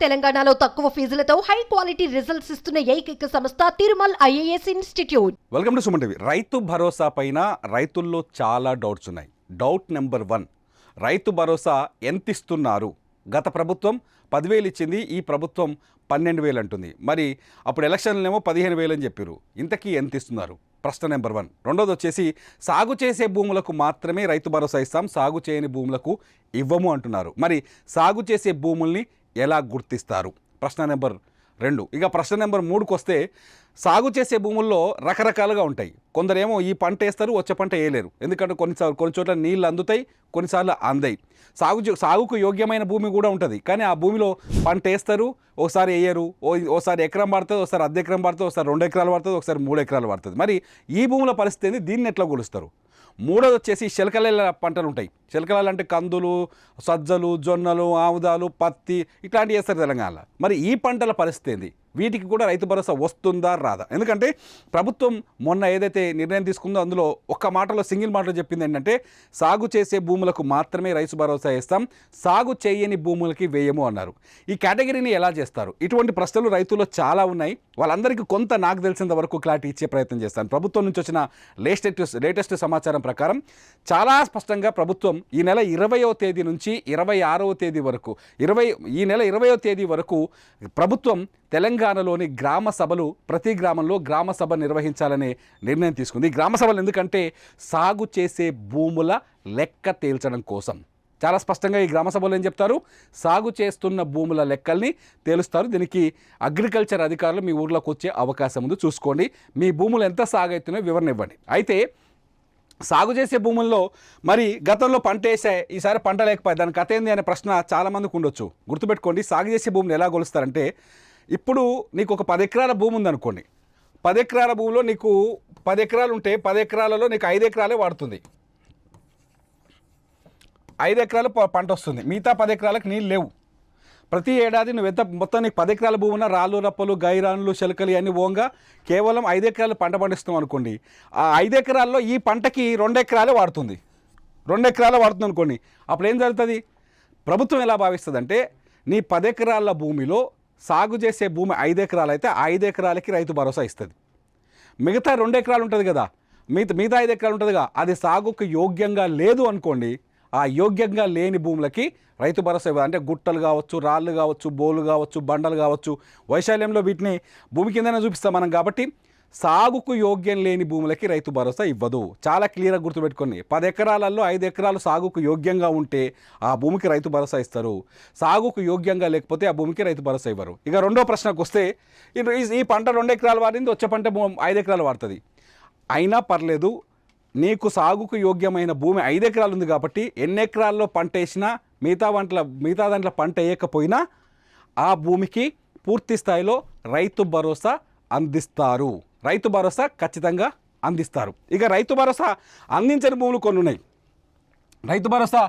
తెలంగాణలో తక్కువ ఫీజులతో high quality results ఇస్తున్న ఏకైక సంస్థ Tirumal IAS institute. Welcome to Suman TV. Rythu Bharosa పైన రైతుల్లో చాలా డౌట్స్ ఉన్నాయి. Doubt number one Rythu Bharosa ఎంత ఇస్తున్నారు గత ప్రభుత్వం పదివేలు ఇచ్చింది ఈ ప్రభుత్వం పన్నెండు వేలు అంటుంది. మరి అప్పుడు ఎలక్షన్లేమో పదిహేను వేలు అని చెప్పారు ఇంతకీ ఎంత ఇస్తున్నారు ప్రశ్న నెంబర్ వన్. రెండోది వచ్చేసి సాగు చేసే భూములకు మాత్రమే రైతు భరోసా ఇస్తాం సాగు చేయని భూములకు ఇవ్వము అంటున్నారు. మరి సాగు చేసే భూముల్ని ఎలా గుర్తిస్తారు? ప్రశ్న నెంబర్ రెండు. ఇక ప్రశ్న నెంబర్ మూడుకు వస్తే సాగు చేసే భూముల్లో రకరకాలుగా ఉంటాయి. కొందరేమో ఈ పంట వేస్తారు వచ్చే పంట వేయలేరు. ఎందుకంటే కొన్నిసార్లు కొన్ని చోట్ల నీళ్ళు అందుతాయి కొన్నిసార్లు అందాయి. సాగు సాగుకు యోగ్యమైన భూమి కూడా ఉంటుంది. కానీ ఆ భూమిలో పంట వేస్తారు ఒకసారి వేయరు. ఓ ఓసారి ఎకరం పడుతుంది ఒకసారి అర్ధ ఎకరం పడుతుంది ఒకసారి రెండు ఎకరాలు పడుతుంది ఒకసారి మూడు ఎకరాలు పడుతుంది. మరి ఈ భూముల పరిస్థితి ఏంది? దీన్ని ఎట్లా కొలుస్తారు? మూడోది వచ్చేసి శిలకల పంటలు ఉంటాయి శిలకలలు అంటే కందులు సజ్జలు జొన్నలు ఆముదాలు పత్తి ఇట్లాంటివి వేస్తారు తెలంగాణలో. మరి ఈ పంటల పరిస్థితి ఏంది? వీటికి కూడా రైతు భరోసా వస్తుందా రాదా? ఎందుకంటే ప్రభుత్వం మొన్న ఏదైతే నిర్ణయం తీసుకుందో అందులో ఒక్క మాటలో సింగిల్ మాటలో చెప్పింది ఏంటంటే సాగు చేసే భూములకు మాత్రమే రైతు భరోసా ఇస్తాం సాగు చేయని భూములకి వేయము అన్నారు. ఈ కేటగిరీని ఎలా చేస్తారు? ఇటువంటి ప్రశ్నలు రైతుల్లో చాలా ఉన్నాయి. వాళ్ళందరికీ కొంత నాకు తెలిసినంత వరకు క్లారిటీ ఇచ్చే ప్రయత్నం చేస్తాను. ప్రభుత్వం నుంచి వచ్చిన లేటెస్ట్ లేటెస్ట్ సమాచారం ప్రకారం చాలా స్పష్టంగా ప్రభుత్వం ఈ నెల ఇరవయో తేదీ నుంచి ఇరవై ఆరవ తేదీ వరకు ఇరవై ఈ నెల ఇరవయో తేదీ వరకు ప్రభుత్వం తెలంగాణ తెలంగాణలోని గ్రామ సభలు ప్రతి గ్రామంలో గ్రామ సభ నిర్వహించాలనే నిర్ణయం తీసుకుంది. గ్రామ సభలు ఎందుకంటే సాగు చేసే భూముల లెక్క తేల్చడం కోసం. చాలా స్పష్టంగా ఈ గ్రామ సభలో ఏం చెప్తారు? సాగు చేస్తున్న భూముల లెక్కల్ని తేలుస్తారు. దీనికి అగ్రికల్చర్ అధికారులు మీ ఊర్లోకి వచ్చే అవకాశం ఉంది. చూసుకోండి. మీ భూములు ఎంత సాగు అవుతున్నాయో వివరణ ఇవ్వండి. అయితే సాగు చేసే భూముల్లో మరి గతంలో పంట వేసే ఈసారి పంట లేకపోయి దాని కథ ఏంది అనే ప్రశ్న చాలామందికి ఉండొచ్చు. గుర్తుపెట్టుకోండి. సాగు చేసే భూమిని ఎలా కొలుస్తారంటే ఇప్పుడు నీకు ఒక పది ఎకరాల భూమి ఉందనుకోండి. పది ఎకరాల భూమిలో నీకు పది ఎకరాలు ఉంటే పది ఎకరాలలో నీకు ఐదు ఎకరాలే వాడుతుంది. ఐదు ఎకరాలు ప- పంట వస్తుంది. మిగతా పది ఎకరాలకు నీళ్ళు లేవు. ప్రతి ఏడాది నువ్వు ఎంత మొత్తం నీకు పది ఎకరాల భూమి ఉన్న రాళ్ళు రప్పలు గైరాన్లు చిలకలు అన్ని ఓంగా కేవలం ఐదు ఎకరాలు పంట పండిస్తాం అనుకోండి. ఆ ఐదు ఎకరాల్లో ఈ పంటకి రెండు ఎకరాలే వాడుతుంది. రెండు ఎకరాలు వాడుతుంది అనుకోండి. అప్పుడు ఏం జరుగుతుంది? ప్రభుత్వం ఎలా భావిస్తుందంటే నీ పది ఎకరాల భూమిలో సాగు చేసే భూమి ఐదు ఎకరాలు అయితే ఐదు ఎకరాలకి రైతు భరోసా ఇస్తుంది. మిగతా రెండు ఎకరాలు ఉంటుంది కదా మిగతా మిగతా ఐదు ఎకరాలు ఉంటుందిగా అది సాగుకు యోగ్యంగా లేదు అనుకోండి ఆ యోగ్యంగా లేని భూములకి రైతు భరోసా ఇవ్వదు. అంటే గుట్టలు కావచ్చు రాళ్ళు కావచ్చు బోలు కావచ్చు బండలు కావచ్చు వైశాల్యంలో వీటిని భూమి కిందనే చూపిస్తాం మనం కాబట్టి సాగుకు యోగ్యం లేని భూములకి రైతు భరోసా ఇవ్వదు. చాలా క్లియర్గా గుర్తుపెట్టుకోండి. పది ఎకరాలలో ఐదు ఎకరాలు సాగుకు యోగ్యంగా ఉంటే ఆ భూమికి రైతు భరోసా ఇస్తారు. సాగుకు యోగ్యంగా లేకపోతే ఆ భూమికి రైతు భరోసా ఇవ్వరు. ఇక రెండో ప్రశ్నకు వస్తే ఈ- ఈ- పంట రెండు ఎకరాలు వాడింది వచ్చే పంట ఐదు ఎకరాలు వాడుతుంది. అయినా పర్లేదు నీకు సాగుకు యోగ్యమైన భూమి ఐదు ఎకరాలు ఉంది కాబట్టి ఎన్ని ఎకరాల్లో పంట వేసినా మిగతా వంటల మిగతా దాంట్లో పంట వేయకపోయినా ఆ భూమికి పూర్తి స్థాయిలో రైతు భరోసా అందిస్తారు. రైతు భరోసా ఖచ్చితంగా అందిస్తారు. ఇక రైతు భరోసా అందించని భూములు కొన్ని ఉన్నాయి. రైతు భరోసా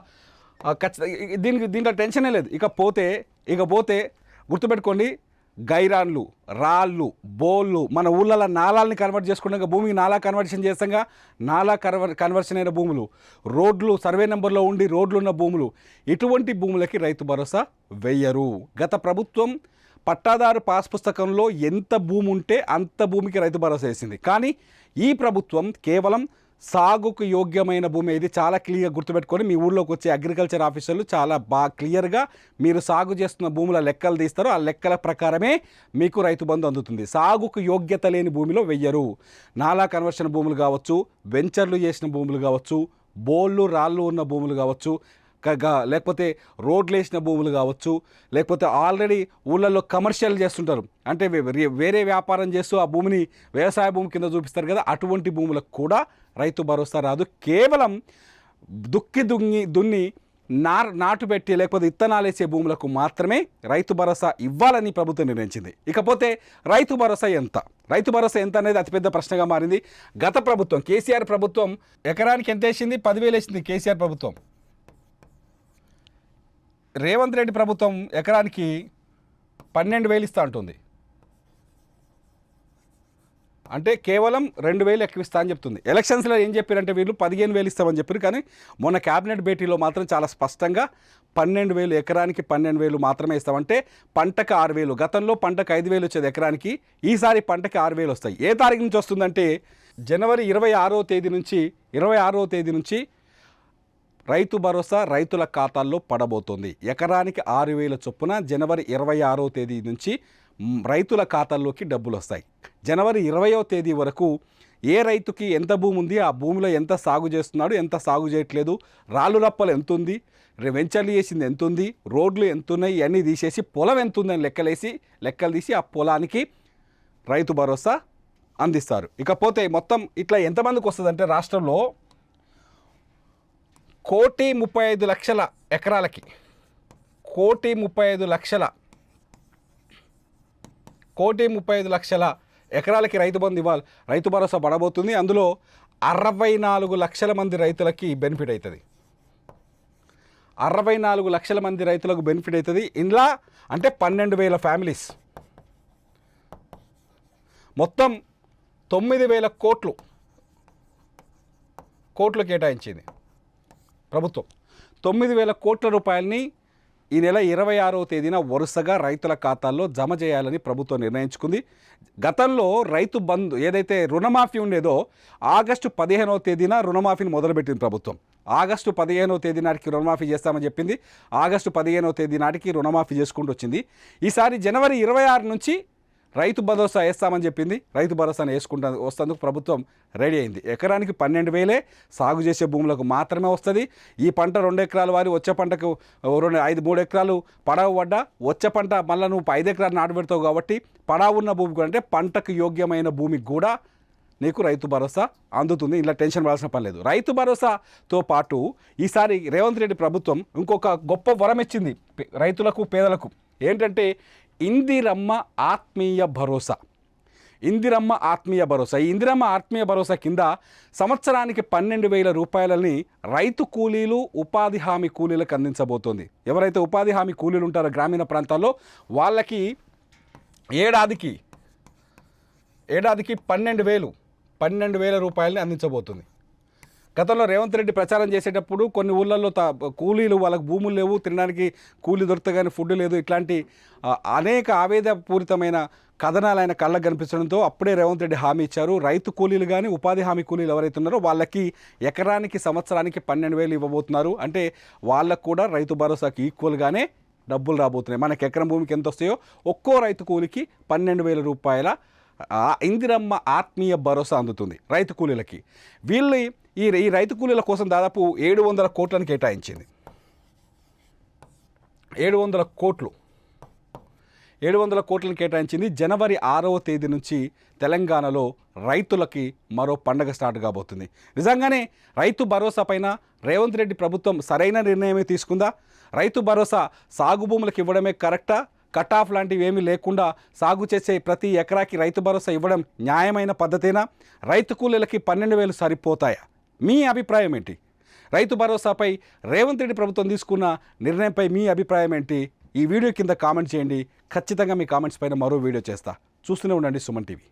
ఖచ్చితంగా ఖచ్చిత దీనికి దీంట్లో టెన్షనే లేదు. ఇక పోతే ఇక పోతే గుర్తుపెట్టుకోండి గైరాన్లు రాళ్ళు బోళ్ళు మన ఊళ్ళలో నాలాల్ని కన్వర్ట్ చేసుకున్నాక భూమికి నాలా కన్వర్షన్ చేస్తాగా నాలా కన్వర్ కన్వర్షన్ అయిన భూములు రోడ్లు సర్వే నెంబర్లో ఉండి రోడ్లు ఉన్న భూములు ఇటువంటి భూములకి రైతు భరోసా వెయ్యరు. గత ప్రభుత్వం పట్టాదారు పాస్ పుస్తకంలో ఎంత భూమి ఉంటే అంత భూమికి రైతు భరోసా వేసింది. కానీ ఈ ప్రభుత్వం కేవలం సాగుకు యోగ్యమైన భూమి. ఇది చాలా క్లియర్గా గుర్తుపెట్టుకొని మీ ఊళ్ళోకి వచ్చే అగ్రికల్చర్ ఆఫీసర్లు చాలా బాగా క్లియర్గా మీరు సాగు చేస్తున్న భూముల లెక్కలు తీస్తారు. ఆ లెక్కల ప్రకారమే మీకు రైతు బంధు అందుతుంది. సాగుకు యోగ్యత లేని భూమిలో వెయ్యరు. నాలా కన్వర్షన్ భూములు కావచ్చు వెంచర్లు చేసిన భూములు కావచ్చు బోళ్ళు రాళ్ళు ఉన్న భూములు కావచ్చు లేకపోతే రోడ్లు వేసిన భూములు కావచ్చు లేకపోతే ఆల్రెడీ ఊళ్ళల్లో కమర్షియల్ చేస్తుంటారు. అంటే వే- వేరే వ్యాపారం చేస్తూ ఆ భూమిని వ్యవసాయ భూమి కింద చూపిస్తారు కదా అటువంటి భూములకు కూడా రైతు భరోసా రాదు. కేవలం దుక్కి దున్ని దున్ని నా నాటు పెట్టి లేకపోతే ఇత్తనాలు వేసే భూములకు మాత్రమే రైతు భరోసా ఇవ్వాలని ప్రభుత్వం నిర్ణయించింది. ఇకపోతే రైతు భరోసా ఎంత? రైతు భరోసా ఎంత అనేది అతిపెద్ద ప్రశ్నగా మారింది. గత ప్రభుత్వం కేసీఆర్ ప్రభుత్వం ఎకరానికి ఎంత వేసింది? పదివేలు వేసింది కేసీఆర్ ప్రభుత్వం. రేవంత్ రెడ్డి ప్రభుత్వం ఎకరానికి పన్నెండు వేలు ఇస్తా అంటుంది. అంటే కేవలం రెండు వేలు ఎక్కువ ఇస్తా అని చెప్తుంది. ఎలక్షన్స్లో ఏం చెప్పారంటే వీళ్ళు పదిహేను వేలు ఇస్తామని చెప్పారు. కానీ మొన్న క్యాబినెట్ భేటీలో మాత్రం చాలా స్పష్టంగా పన్నెండు వేలు ఎకరానికి పన్నెండు వేలు మాత్రమే ఇస్తామంటే పంటకు ఆరు వేలు గతంలో పంటకు ఐదు వేలు వచ్చేది ఎకరానికి ఈసారి పంటకి ఆరు వేలు వస్తాయి. ఏ తారీఖు నుంచి వస్తుందంటే జనవరి ఇరవై ఆరో తేదీ నుంచి ఇరవై ఆరో తేదీ నుంచి రైతు భరోసా రైతుల ఖాతాల్లో పడబోతోంది. ఎకరానికి ఆరు వేల చొప్పున జనవరి ఇరవై ఆరో తేదీ నుంచి రైతుల ఖాతాల్లోకి డబ్బులు వస్తాయి జనవరి ఇరవయో తేదీ వరకు ఏ రైతుకి ఎంత భూమి ఉంది ఆ భూమిలో ఎంత సాగు చేస్తున్నాడు ఎంత సాగు చేయట్లేదు రాళ్ళు రప్పలు ఎంత ఉంది వెంచర్లు చేసింది ఎంత ఉంది రోడ్లు ఎంత ఉన్నాయి ఇవన్నీ తీసేసి పొలం ఎంత ఉందని లెక్కలేసి లెక్కలు తీసి ఆ పొలానికి రైతు భరోసా అందిస్తారు. ఇకపోతే మొత్తం ఇట్లా ఎంతమందికి వస్తుందంటే రాష్ట్రంలో కోటి ముప్పై ఐదు లక్షల ఎకరాలకి కోటి ముప్పై ఐదు లక్షల కోటి ముప్పై ఐదు లక్షల ఎకరాలకి రైతు బంధు ఇవ్వాలి. రైతు భరోసా పడబోతుంది. అందులో అరవై నాలుగు లక్షల మంది రైతులకి బెనిఫిట్ అవుతుంది అరవై నాలుగు లక్షల మంది రైతులకు బెనిఫిట్ అవుతుంది ఇందులో అంటే పన్నెండు వేల ఫ్యామిలీస్. మొత్తం తొమ్మిది వేల కోట్లు కోట్లు కేటాయించింది. ప్రభుత్వం. తొమ్మిది వేల కోట్ల రూపాయలని ఈ నెల ఇరవై ఆరో తేదీన వరుసగా రైతుల ఖాతాల్లో జమ చేయాలని ప్రభుత్వం నిర్ణయించుకుంది. గతంలో రైతు బంధు ఏదైతే రుణమాఫీ ఉండేదో ఆగస్టు పదిహేనవ తేదీన రుణమాఫీని మొదలుపెట్టింది ప్రభుత్వం. ఆగస్టు పదిహేనవ తేదీ నాటికి రుణమాఫీ చేస్తామని చెప్పింది. ఆగస్టు పదిహేనవ తేదీ నాటికి రుణమాఫీ చేసుకుంటూ వచ్చింది. ఈసారి జనవరి ఇరవై ఆరు నుంచి రైతు భరోసా వేస్తామని చెప్పింది. రైతు భరోసాను వేసుకుంటా వస్తేందుకు ప్రభుత్వం రెడీ అయింది. ఎకరానికి పన్నెండు వేలే సాగు చేసే భూములకు మాత్రమే వస్తుంది. ఈ పంట రెండు ఎకరాలు వారి వచ్చే పంటకు రెండు ఐదు మూడు ఎకరాలు పడవ పడ్డా వచ్చే పంట మళ్ళీ నువ్వు ఐదు ఎకరాలు నాటు పెడతావు కాబట్టి పడవ ఉన్న భూమి కూడా అంటే పంటకు యోగ్యమైన భూమికి కూడా నీకు రైతు భరోసా అందుతుంది. ఇలా టెన్షన్ పడాల్సిన పని లేదు. రైతు భరోసాతో పాటు ఈసారి రేవంత్ రెడ్డి ప్రభుత్వం ఇంకొక గొప్ప వరం ఇచ్చింది. రైతులకు పేదలకు. ఏంటంటే ఇందిరమ్మ ఆత్మీయ భరోసా. ఇందిరమ్మ ఆత్మీయ భరోసా. ఈ ఇందిరమ్మ ఆత్మీయ భరోసా కింద సంవత్సరానికి పన్నెండు వేల రూపాయలని రైతు కూలీలు ఉపాధి హామీ కూలీలకు అందించబోతోంది. ఎవరైతే ఉపాధి హామీ కూలీలు ఉంటారో గ్రామీణ ప్రాంతాల్లో వాళ్ళకి ఏడాదికి ఏడాదికి పన్నెండు వేలు పన్నెండు వేల రూపాయలని అందించబోతుంది. గతంలో రేవంత్ రెడ్డి ప్రచారం చేసేటప్పుడు కొన్ని ఊళ్ళల్లో తా కూలీలు వాళ్ళకి భూములు లేవు తినడానికి కూలీ దొరుకుతా కానీ ఫుడ్ లేదు. ఇట్లాంటి అనేక ఆవేదపూరితమైన కథనాలు ఆయన కళ్ళకు కనిపించడంతో అప్పుడే రేవంత్ రెడ్డి హామీ ఇచ్చారు. రైతు కూలీలు కానీ ఉపాధి హామీ కూలీలు ఎవరైతే ఉన్నారో వాళ్ళకి ఎకరానికి సంవత్సరానికి పన్నెండు వేలు ఇవ్వబోతున్నారు. అంటే వాళ్ళకు కూడా రైతు భరోసాకి ఈక్వల్గానే డబ్బులు రాబోతున్నాయి. మనకి ఎకరం భూమికి ఎంత వస్తాయో ఒక్కో రైతు కూలికి పన్నెండు వేల రూపాయల ఇందిరమ్మ ఆత్మీయ భరోసా అందుతుంది రైతు కూలీలకి. వీళ్ళు ఈ ఈ రైతు కూలీల కోసం దాదాపు ఏడు వందల కోట్లను కేటాయించింది. ఏడు వందల కోట్లు. ఏడు వందల కోట్లను కేటాయించింది జనవరి ఆరవ తేదీ నుంచి తెలంగాణలో రైతులకి మరో పండగ స్టార్ట్ కాబోతుంది. నిజంగానే రైతు భరోసా పైన రేవంత్ రెడ్డి ప్రభుత్వం సరైన నిర్ణయమే తీసుకుందా? రైతు భరోసా సాగు భూములకు ఇవ్వడమే కరెక్టా? కట్ ఆఫ్ లాంటివి ఏమీ లేకుండా సాగు చేసే ప్రతి ఎకరాకి రైతు భరోసా ఇవ్వడం న్యాయమైన పద్ధతేనా? రైతు కూలీలకి పన్నెండు వేలు సరిపోతాయా? మీ అభిప్రాయం ఏంటి? రైతు భరోసాపై రేవంత్ రెడ్డి ప్రభుత్వం తీసుకున్న నిర్ణయంపై మీ అభిప్రాయం ఏంటి? ఈ వీడియో కింద కామెంట్ చేయండి. ఖచ్చితంగా మీ కామెంట్స్ పైన మరో వీడియో చేస్తా. చూస్తూనే ఉండండి సుమన్ టీవీ.